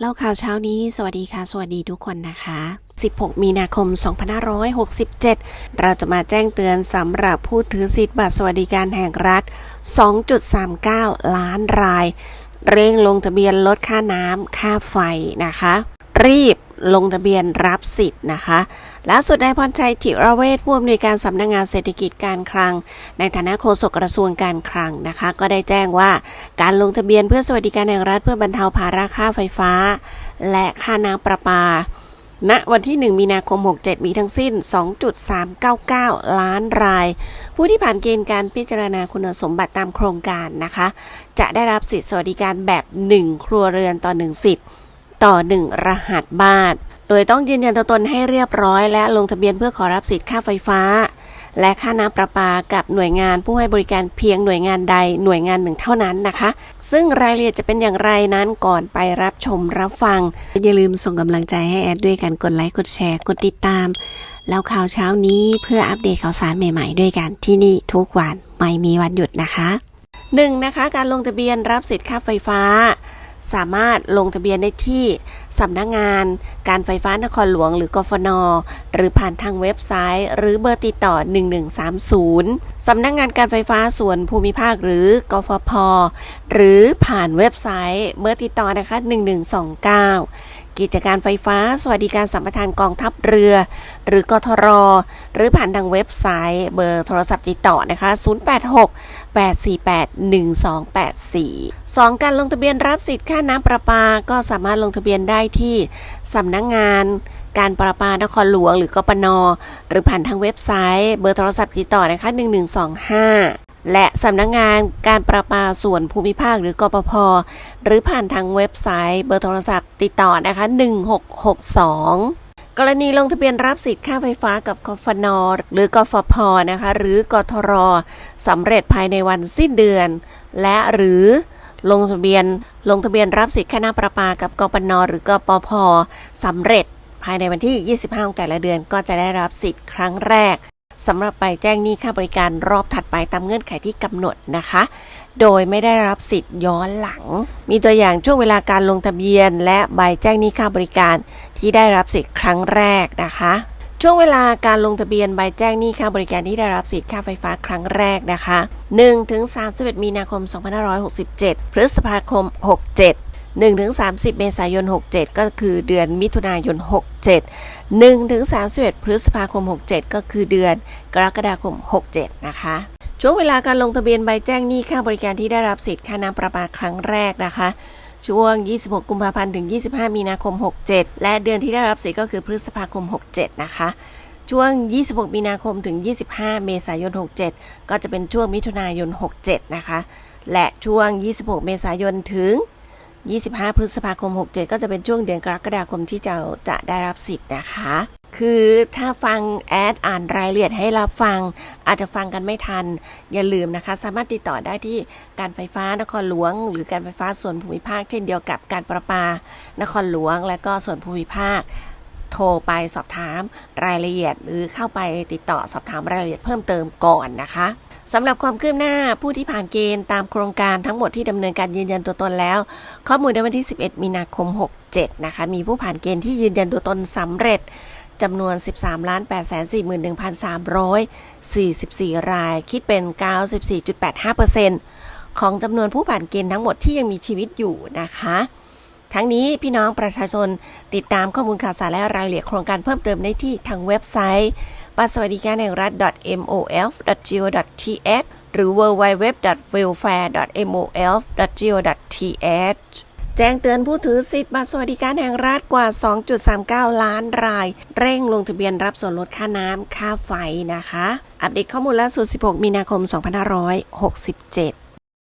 เล่าข่าวเช้านี้ สวัสดีค่ะ สวัสดีทุกคนนะคะ 16 มีนาคม 2567 เราจะมาแจ้งเตือนสำหรับผู้ถือสิทธิ์บัตรสวัสดิการแห่งรัฐ 2.39 ล้านราย เร่งลงทะเบียนลดค่าน้ำค่าไฟนะคะ รีบ ลงทะเบียนรับสิทธิ์นะคะล่าสุดนายพรชัยธิระเวชผู้อำนวยการสำนักงงานเศรษฐกิจการคลัง ในฐานะโฆษกกระทรวงการคลังนะคะ ก็ได้แจ้งว่าการลงทะเบียนเพื่อสวัสดิการแห่งรัฐเพื่อบรรเทาภาระค่าไฟฟ้า และค่าน้ำประปาณวันที่ 1 มีนาคม 67 มีทั้งสิ้น 2.399 ล้านราย ผู้ที่ผ่านเกณฑ์การพิจารณาคุณสมบัติตามโครงการนะคะ จะได้รับสิทธิสวัสดิการแบบ 1 ครัวเรือนต่อ 1 สิทธิ์ ต่อ 1 รหัสบ้าน โดยต้องยืนยันตัวตนให้เรียบร้อย และลงทะเบียนเพื่อขอรับสิทธิ์ค่าไฟฟ้า และค่าน้ำประปากับหน่วยงานผู้ให้บริการเพียงหน่วยงานใดหน่วยงานหนึ่งเท่านั้นนะคะ ซึ่งรายละเอียดจะเป็นอย่างไรนั้นก่อนไปรับชมรับฟัง อย่าลืมส่งกำลังใจให้แอดด้วยกันกดไลค์กดแชร์กดติดตามแล้วข่าวเช้านี้เพื่ออัปเดตข่าวสารใหม่ๆ ด้วยกันที่นี่ทุกวันไม่มีวันหยุดนะคะ 1. นะคะการลงทะเบียนรับสิทธิ์ค่าไฟฟ้า สามารถลงทะเบียนได้ที่สำนักงาน การไฟฟ้านครหลวงหรือกฟน หรือผ่านทางเว็บไซต์ หรือเบอร์ติดต่อ 1130 สำนักงานการไฟฟ้าส่วนภูมิภาคหรือกฟพ หรือผ่านเว็บไซต์เบอร์ติดต่อนะคะ 1129 กิจการไฟฟ้า สวัสดิการสัมปทานกองทัพเรือ หรือกทร หรือผ่านทางเว็บไซต์เบอร์โทรศัพท์ติดต่อนะคะ 086 848-1284 2. การลงทะเบียนรับสิทธิ์ค่าน้ำประปา ก็สามารถลงทะเบียนได้ที่สำนักงานการประปานครหลวงหรือกปน หรือผ่านทางเว็บไซต์เบอร์โทรศัพท์ติดต่อนะคะ 1125 และสำนักงานการประปาส่วนภูมิภาคหรือกปพหรือผ่านทางเว็บไซต์เบอร์โทรศัพท์ติดต่อนะคะ 1662กรณีลงทะเบียนรับสิทธิ์ค่าไฟฟ้ากับกฟนหรือกฟพนะคะหรือกทรสำเร็จภายในวันสิ้นเดือน และหรือลงทะเบียนลงทะเบียนรับสิทธิ์ค่าน้ำประปากับกปนหรือกปพสำเร็จภายในวันที่ 25 ของแต่ละเดือนก็จะได้รับสิทธิ์ครั้งแรก สำหรับไปแจ้งหนี้ค่าบริการรอบถัดไปตามเงื่อนไขที่กำหนดนะคะ โดยไม่ได้รับสิทธิ์ย้อนหลัง มีตัวอย่างช่วงเวลาการลงทะเบียน และใบแจ้งหนี้ค่าบริการที่ได้รับสิทธิ์ครั้งแรกนะคะ ช่วงเวลาการลงทะเบียนใบแจ้งหนี้ค่าบริการที่ได้รับสิทธิ์ค่าไฟฟ้าครั้งแรกนะคะ1ถึง31มีนาคม 2567 พฤษภาคม 67 1ถึง30 เมษายน 67 ก็คือเดือนมิถุนายน 67 1ถึง31 พฤษภาคม 67 ก็คือเดือนกรกฎาคม 67 นะคะช่วงเวลาการลงทะเบียนใบแจ้งหนี้ค่าบริการที่ได้รับสิทธิ์ค่าน้ำประปาครั้งแรกนะคะ ช่วง 26 กุมภาพันธ์ถึง 25 มีนาคม 67 และเดือนที่ได้รับสิทธิ์ก็คือพฤษภาคม 67 นะคะ ช่วง 26 มีนาคมถึง 25 เมษายน 67 ก็จะเป็นช่วงมิถุนายน 67 นะคะ และช่วง 26 เมษายนถึง 25 พฤษภาคม 67 ก็จะเป็นช่วงเดือนกรกฎาคมที่จะจะได้รับสิทธิ์นะคะ คือถ้าฟังแอดอ่านรายละเอียดให้รับฟัง อาจจะฟังกันไม่ทัน อย่าลืมนะคะ สามารถติดต่อได้ที่การไฟฟ้านครหลวง หรือการไฟฟ้าส่วนภูมิภาค เช่นเดียวกับการประปานครหลวง และก็ส่วนภูมิภาคโทรไปสอบถามรายละเอียดหรือเข้าไปติดต่อสอบถามรายละเอียดเพิ่มเติมก่อนนะคะ สำหรับความคืบหน้าผู้ที่ผ่านเกณฑ์ตามโครงการทั้งหมดที่ดำเนินการยืนยันตัวตนแล้ว ข้อมูลในวันที่ 11 มีนาคม 67 นะคะ มีผู้ผ่านเกณฑ์ที่ยืนยันตัวตนสำเร็จจำนวน 13 8 4 1 3 44 ราย คิดเป็น 94.85%ของจำนวนผู้ผ่านเกณฑ์ทั้งหมดที่ยังมีชีวิตอยู่นะคะ ทั้งนี้พี่น้องประชาชนติดตามข้อมูลข่าวสารและรายละเอียดโครงการเพิ่มเติมได้ที่ทางเว็บไซต์ บัตรสวัสดิการแห่งรัฐ mof.go.th หรือ www.welfare.mof.go.th แจ้งเตือนผู้ถือสิทธิ์บัตรสวัสดิการแห่งรัฐกว่า 2.39 ล้านราย เร่งลงทะเบียนรับส่วนลดค่าน้ำค่าไฟนะคะ อัปเดตข้อมูลล่าสุด 16 มีนาคม 2567